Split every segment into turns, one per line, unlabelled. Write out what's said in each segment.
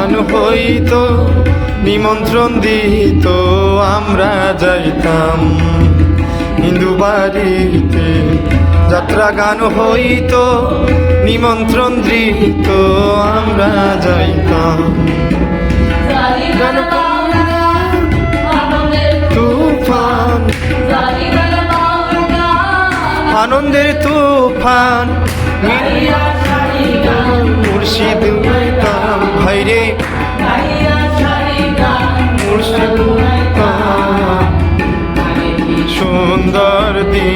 গান হইতো নিমন্ত্রণ দিত আমরা যাইতাম। হিন্দু বাড়িতে যাত্রা গান হইতো নিমন্ত্রণ দিত আমরা যাইতাম। তুফান আনন্দের তুফান মুর্শিদ ভাইরে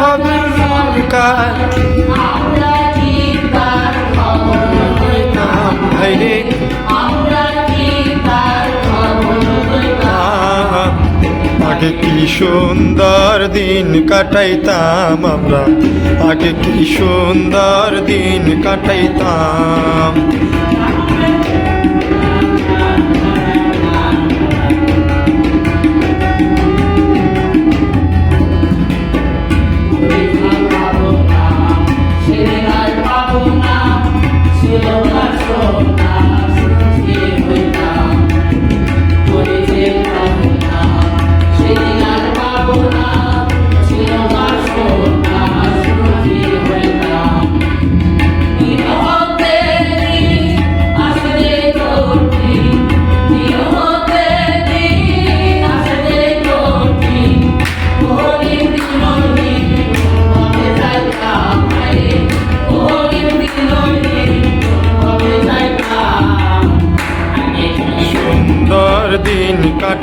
হবে সরকার আগে কি সুন্দর দিন কাটাইতাম আমরা? আগে কি সুন্দর দিন কাটাইতাম? সুন্দর